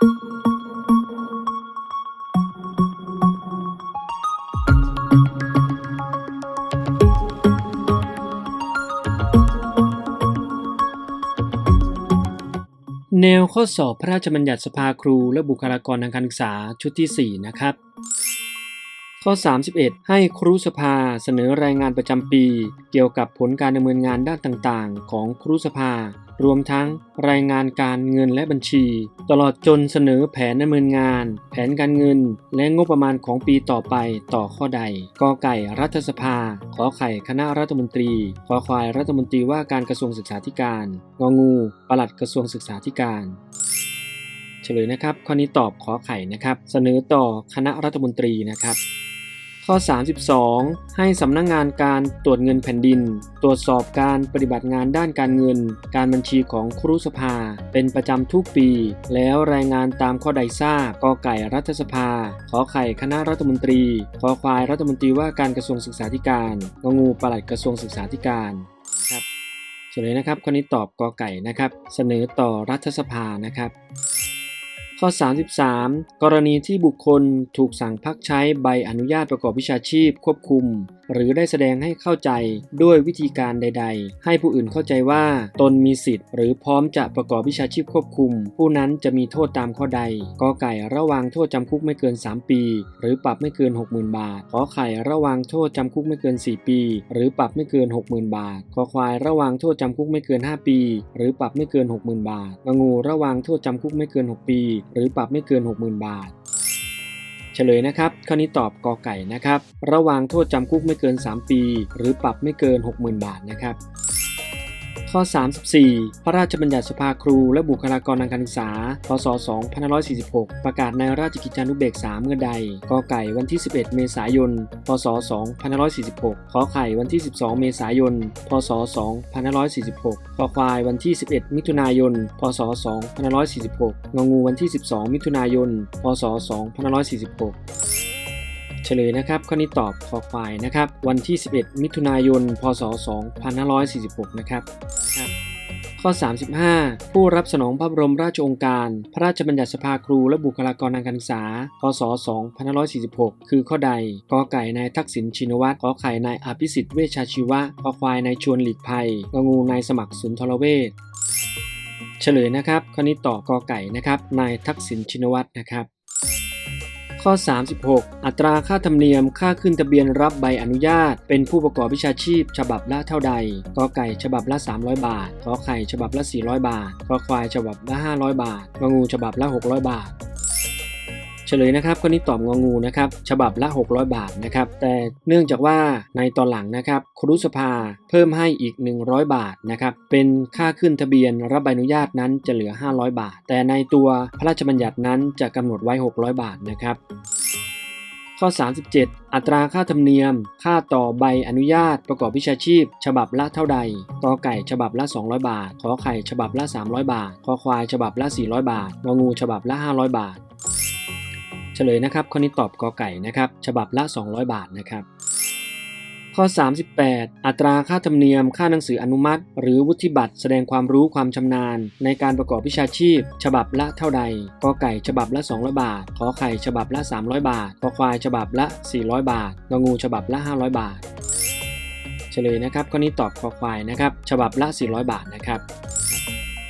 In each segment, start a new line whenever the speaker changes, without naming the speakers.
แนวข้อสอบพระราชบัญญัติสภาครูและบุคลากรทางการศึกษาชุดที่ 4 นะครับ ข้อ 31 ให้ครูสภาเสนอรายงานประจำปี เกี่ยวกับผลการดำเนินงานด้านต่างๆ ของครูสภา รวมทั้งรายงานการเงินและบัญชี ตลอดจนเสนอแผนดำเนินงาน แผนการเงิน และงบประมาณของปีต่อไปต่อข้อใดกอไก่รัฐสภา ขอไข่คณะรัฐมนตรี ขอควายรัฐมนตรีว่าการกระทรวงศึกษาธิการงองูปลัดกระทรวงศึกษาธิการเฉลยนะครับข้อนี้ตอบขอไข่นะครับ เสนอต่อคณะรัฐมนตรีนะครับ ข้อ 32 ให้สำนักงงานการตรวจเงินแผ่นดิน ตรวจสอบการปฏิบัติงานด้านการเงิน การบัญชีของครุสภา เป็นประจำทุกปี แล้วรายงานตามข้อใดทราบกอไก่รัฐสภา ขอไข่คณะรัฐมนตรีขอควายรัฐมนตรีว่าการกระทรวงศึกษาธิการงงูปลัดกระทรวงศึกษาธิการนะครับเฉลยนะครับข้อนี้ตอบกอไก่นะครับ เสนอต่อรัฐสภานะครับ ข้อ 33 กรณีที่บุคคลถูกสั่งพักใช้ใบอนุญาตประกอบวิชาชีพควบคุม หรือได้แสดงให้เข้าใจด้วยวิธีการใด ๆ ให้ผู้อื่นเข้าใจว่าตนมีสิทธิ์ หรือพร้อมจะประกอบวิชาชีพควบคุม ผู้นั้นจะมีโทษตามข้อใดกอไก่ระวางโทษจำคุกไม่เกิน 3 ปี หรือปรับไม่เกิน 60,000 บาทขอไข่ระวางโทษจำคุกไม่เกิน 4 ปี หรือปรับไม่เกิน 60,000 บาทขอควายระวางโทษจำคุกไม่เกิน 5 ปี หรือปรับไม่เกิน 60,000 บาทงูระวางโทษจำคุกไม่เกิน 6 ปีหรือปรับไม่เกิน 60,000 บาท เฉลยนะครับข้อนี้ตอบกอไก่นะครับ ระวางโทษจำคุกไม่เกิน 3 ปี หรือปรับไม่เกิน 60,000 บาทนะครับ ข้อ 34 พระราชบัญญัติสภาครูและบุคลากรทางการศึกษา พศ 2546 ประกาศในราชกิจจานุเบกษาเมื่อใด กอไก่วันที่ 11 เมษายน พศ 2546 ขอไข่วันที่ 12 เมษายน พศ 2546 ขอควายวันที่ 11 มิถุนายน พศ 2546 งองูวันที่ 12 มิถุนายน พศ 2546 ฉลยนะครับข้อนี้ตอบคอควายนะครับ วันที่ 11 มิถุนายน พศ 2546 นะครับครับข้อ 35 ผู้รับสนองพระบรมราชโองการ พระราชบัญญัติสภาครูและบุคลากรทางการศึกษา พศ 2546 คือข้อใด กอไก่นายทักษิณชินวัตรขอไข่นายอภิสิทธิ์เวชชาชีวะขอควายนายชวนหลีกภัยงงูนายสมัครสุนทรเวชเฉลยนะครับ ข้อนี้ตอบกอไก่นะครับ นายทักษิณชินวัตรนะครับ ข้อ 36 อัตราค่าธรรมเนียมค่าขึ้นทะเบียนรับใบอนุญาต เป็นผู้ประกอบวิชาชีพ ฉบับละเท่าใดกอไก่ฉบับละ 300 บาทขอไข่ฉบับละ 400 บาทขอควายฉบับละ 500 บาทงองูฉบับละ 600 บาท เฉลยนะครับข้อนี้ตอบงองูนะครับฉบับละ 600 บาทนะครับแต่เนื่องจากว่าในตอนหลังนะครับครุสภาเพิ่มให้อีก 100 บาทนะครับเป็นค่าขึ้นทะเบียนรับใบอนุญาตนั้นจะเหลือ 500 บาท แต่ในตัวพระราชบัญญัตินั้นจะกำหนดไว้ 600 บาทนะครับข้อ 37 อัตราค่าธรรมเนียม ค่าต่อใบอนุญาตประกอบวิชาชีพ ฉบับละเท่าใดกอไก่ฉบับละ 200 บาท ขอไข่ฉบับละ 300 บาท ขอควายฉบับละ 400 บาทงองูฉบับละ 500 บาท ฉลยนะครับข้อนี้ตอบกอไก่นะครับ ฉบับละ 200 บาทนะครับ ข้อ 38 อัตราค่าธรรมเนียมค่าหนังสืออนุมัติ หรือวุฒิบัตรแสดงความรู้ความชำนาญ ในการประกอบวิชาชีพ ฉบับละเท่าใดกอไก่ฉบับละ 200 บาทขอไข่ฉบับละ 300 บาทขอควายฉบับละ 400 บาทงองูฉบับละ 500 บาท เฉลยนะครับข้อนี้ตอบคอควายนะครับ ฉบับละ 400 บาทนะครับ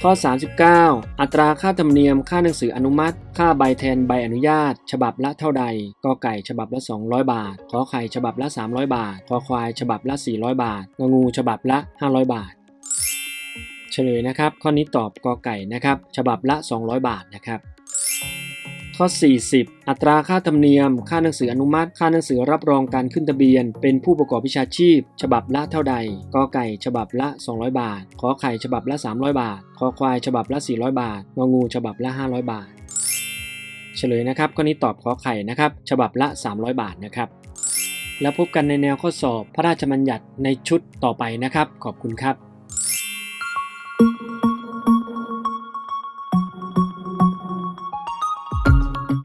ข้อ 39 อัตราค่าธรรมเนียมค่าหนังสืออนุมัติ ค่าใบแทนใบอนุญาต ฉบับละเท่าใดกอไก่ฉบับละ 200 บาทขอไข่ฉบับละ 300 บาทขอควายฉบับละ 400 บาทงงูฉบับละ 500 บาท เฉลยนะครับ ข้อนี้ตอบกอไก่นะครับ ฉบับละ 200 บาทนะครับ ข้อ 40 อัตราค่าธรรมเนียม ค่าหนังสืออนุมัติ ค่าหนังสือรับรองการขึ้นทะเบียน เป็นผู้ประกอบวิชาชีพ ฉบับละเท่าใดกอไก่ฉบับละ 200 บาท ขอไข่ฉบับละ 300 บาทขอควายฉบับละ 400 บาท งองูฉบับละ 500 บาท เฉลยนะครับข้อนี้ตอบขอไข่นะครับ ฉบับละ 300 บาทนะครับ แล้วพบกันในแนวข้อสอบพระราชบัญญัติในชุดต่อไปนะครับ ขอบคุณครับ